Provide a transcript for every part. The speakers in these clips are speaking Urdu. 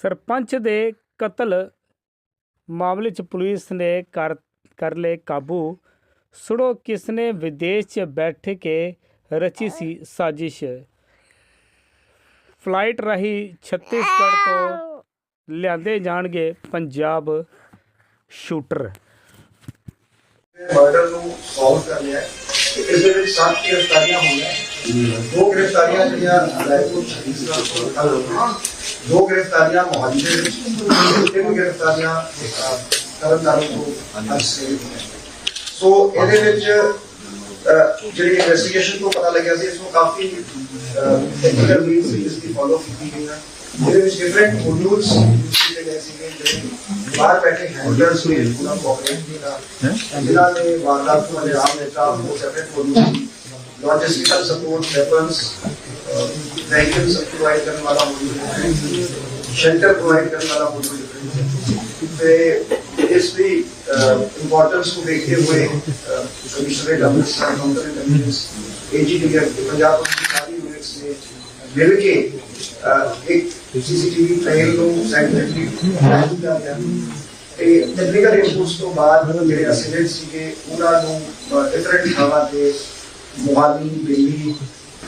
ਸਰਪੰਚ ਦੇ ਕਤਲ ਮਾਮਲੇ 'ਚ ਪੁਲਿਸ ਨੇ ਕਰ ਕਰ ਲਏ ਕਾਬੂ ਸੁਣੋ ਕਿਸ ਨੇ ਵਿਦੇਸ਼ 'ਚ ਬੈਠ ਕੇ ਰਚੀ ਸੀ ਸਾਜ਼ਿਸ਼ ਫਲਾਈਟ ਰਹੀ ਛੱਤੀਸਗੜ ਤੋਂ ਲਿਆਂਦੇ ਜਾਣਗੇ ਪੰਜਾਬ ਸ਼ੂਟਰ ਮਰਡਰ ਨੂੰ ਸੌਲਵ ਕਰ ਲਿਆ ਇਸ ਦੇ ਵਿੱਚ ਸੱਤ ਗ੍ਰਿਫਤਾਰੀਆਂ ਹੋਈਆਂ ਦੋ ਗ੍ਰਿਫਤਾਰੀਆਂ ਜਿਹੜੀਆਂ ਰਾਏਪੁਰ ਛੱਤੀਸਗੜ ਤੋਂ ਕੱਲ ਹੋਈਆਂ دو گرفتاریاں محلے تین گرفتاریاں کرن داروں کو حد سے سو ਇਹਦੇ ਵਿੱਚ ਜਿਹੜੀ ਇਨਵੈਸਟੀਗੇਸ਼ਨ ਤੋਂ ਪਤਾ ਲੱਗਿਆ ਸੀ ਇਸ ਨੂੰ ਕਾਫੀ ਟੈਕਨੀਕਲ ਮੀਨਸ ਇਸ ਦੀ ਫਾਲੋ ਕੀਤੀ ਗਈ ਹੈ ਇਹਦੇ ਵਿੱਚ ਡਿਫਰੈਂਟ ਮੋਡਿਊਲਸ ਜਿਹੜੇ ਗਏ ਸੀ ਜਿਹੜੇ ਬਾਹਰ ਬੈਠੇ ਹੈਂਡਲਰਸ ਨੇ ਉਹਨਾਂ ਕੋਆਪਰੇਟ ਕੀਤਾ ਜਿਨ੍ਹਾਂ ਨੇ ਵਾਰਦਾਤ ਨੂੰ ਅੰਜਾਮ ਦਿੱਤਾ ਉਹ ਸੈਪਰੇਟ ਮੋਡਿਊਲ ਲੌਜਿਸਟਿਕਲ سب پرووائڈ کرنے والا موجود ہے شیلٹر پرووائڈ کرنے والا موجود ہے اس بھی امپورٹنس کو دیکھتے ہوئے commissioner double A G D Punjab ساری یونٹس نے مل کے ایک C C T V trial کو سائنٹیفکلی کیا گیا ٹیکنیکل ایشوز تو بعد جڑے اسٹوڈنٹ سی انہوں نے ڈفرنٹ تھاواں تے موہالی دلی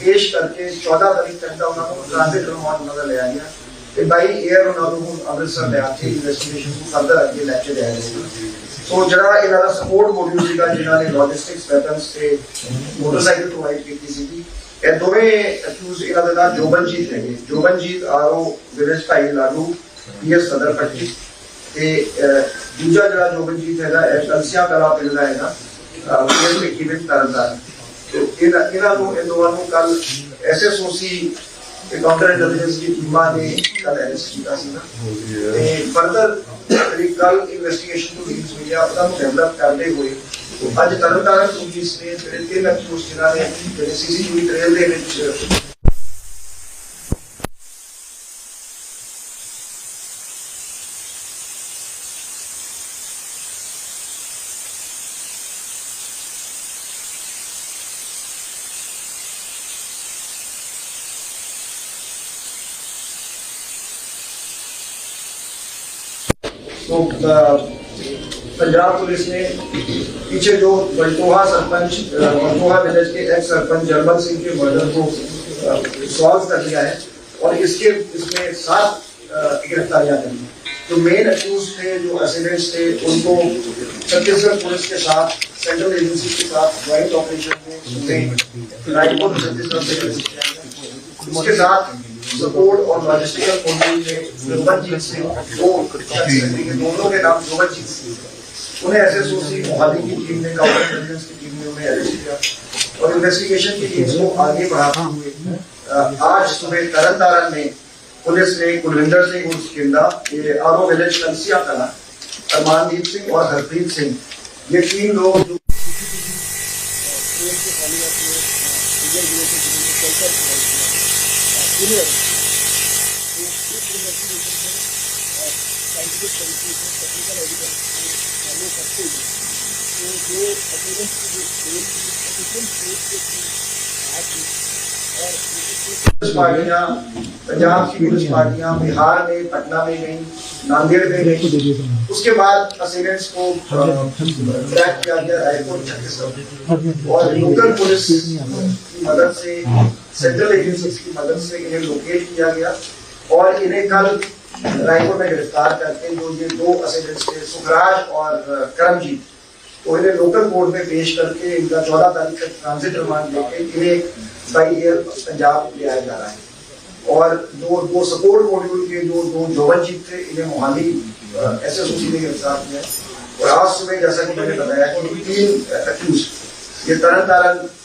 ਪੇਸ਼ ਕਰਕੇ 14 ਤਰੀਕ ਤੱਕ ਦਾ ਉਹਨਾਂ ਨੂੰ ਟ੍ਰਾਂਜ਼ਿਟ ਰਿਮਾਂਡ ਉਹਨਾਂ ਦਾ ਲਿਆ ਗਿਆ ਤੇ ਬਾਈ ਏਅਰ ਉਹਨਾਂ ਨੂੰ ਹੁਣ ਅੰਮ੍ਰਿਤਸਰ ਲੈ ਕੇ ਇਨਵੈਸਟੀਗੇਸ਼ਨ ਨੂੰ ਕਰਦਾ ਅੱਗੇ ਲੈ ਕੇ ਲਿਆ ਗਿਆ ਸੋ ਜਿਹੜਾ ਇਹਨਾਂ ਦਾ ਸਪੋਰਟ ਮੋਡਿਊਲ ਸੀਗਾ ਜਿਨ੍ਹਾਂ ਨੇ ਲੌਜਿਸਟਿਕਸ ਵੈਪਨਸ ਤੇ ਮੋਟਰਸਾਈਕਲ ਪ੍ਰੋਵਾਈਡ ਕੀਤੀ ਸੀਗੀ ਇਹ ਦੋਵੇਂ ਅਕਿਊਜ਼ ਇਹਨਾਂ ਦੇ ਨਾਲ ਜੋਬਨਜੀਤ ਹੈਗੇ ਜੋਬਨਜੀਤ ਆਰਓ ਵਿਲੇਜ ਭਾਈ ਲਾਲੂ ਪੀਐਸ ਸਦਰ ਪੱਟੀ ਤੇ ਦੂਜਾ ਜਿਹੜਾ ਜੋਬਨਜੀਤ ਹੈਗਾ ਇਹ ਕਲਸਿਆ ਕਲਾ ਪਿੰਡ ਦਾ ਹੈਗਾ ਪੀਐਸ ਮਿੱਠੀ ਵਿੱਚ ਤਰਨਤਾਰਨ ਇਹਨਾਂ ਇਹਨਾਂ ਨੂੰ ਇਹ ਨੂੰ ਕੱਲ ਐਸਐਸਓਸੀ ਕਾਉਂਟਰ ਇੰਟੈਲੀਜੈਂਸ ਦੀ ਟੀਮਾਂ ਨੇ ਕੱਲ ਐਰੈਸਟ ਕੀਤਾ ਸੀ ਨਾ ਤੇ ਫਰਦਰ ਜਿਹੜੀ ਕੱਲ ਇਨਵੈਸਟੀਗੇਸ਼ਨ ਤੋਂ ਲੀਡਸ ਹੋਈ ਆ ਉਹਦਾ ਡਿਵੈਲਪ ਕਰਦੇ ਹੋਏ ਅੱਜ ਤਰਨਤਾਰਨ ਪੁਲਿਸ ਨੇ ਜਿਹੜੇ ਤਿੰਨ ਅਕਿਊਜ਼ ਜਿਨ੍ਹਾਂ ਨੇ ਜਿਹੜੇ ਸੀਸੀਟੀਵੀ ਟ੍ਰੇਲ ਦੇ ਵਿੱਚ پنجاب پولیس نے پیچھے جو بلٹوہا سرپنچ بلٹوہا ویلج کے ایک سرپنچ جرمن سنگھ کے مرڈر کو سالو کر دیا ہے اور اس کے اس میں سات گرفتاریاں کر جو مین اکیوز تھے جو اسیڈنٹس تھے ان کو چھتیس گڑھ پولیس کے ساتھ سینٹرل ایجنسی کے ساتھ جوائنٹ آپریشن میں رائٹ پور چھتیس گڑھ اس کے ساتھ سپورٹ اور لاجسٹیکل فنڈنگ میں جیت سنگھ اور دونوں کے نام جوہر جیت سنگھ انہیں S S O C Mohali کی ٹیم نے کاؤنٹر انٹیلیجنس کی ٹیم نے انہیں ایڈیس کیا اور انویسٹیگیشن کی ٹیمز کو آگے بڑھاتے ہوئے آج صبح ترن تارن میں پولیس نے کلوندر سنگھ اور سکندہ یہ آرو ویلیج کنسیا کنا ارمان دیت سنگھ اور ہرپریت سنگھ یہ تین لوگ جو کے پانی Primeiro, o بہار میں پٹنہ میں گئیں ناندیڑ میں جی، جی۔ اور لوکل پولیس جی، کی مدد سے سینٹرل ایجنسیز کی مدد سے لوکیٹ کیا گیا اور انہیں پور میں گرفتار کرتے تھے سکھراج اور کرم جیت تو انہیں لوکل کورٹ میں پیش کر کے ان کا چودہ تاریخ کا ٹرانزٹ ریمانڈ لے کے انہیں بائی ایئر پنجاب لے آیا جا رہا ہے اور دو دو سپورٹ موڈیول کے جو دو جوبن چیف تھے انہیں Mohali S S O C نے گرفتار کیا اور آج صبح جیسا کہ میں نے بتایا کہ تین اکیوز یہ ترن تارن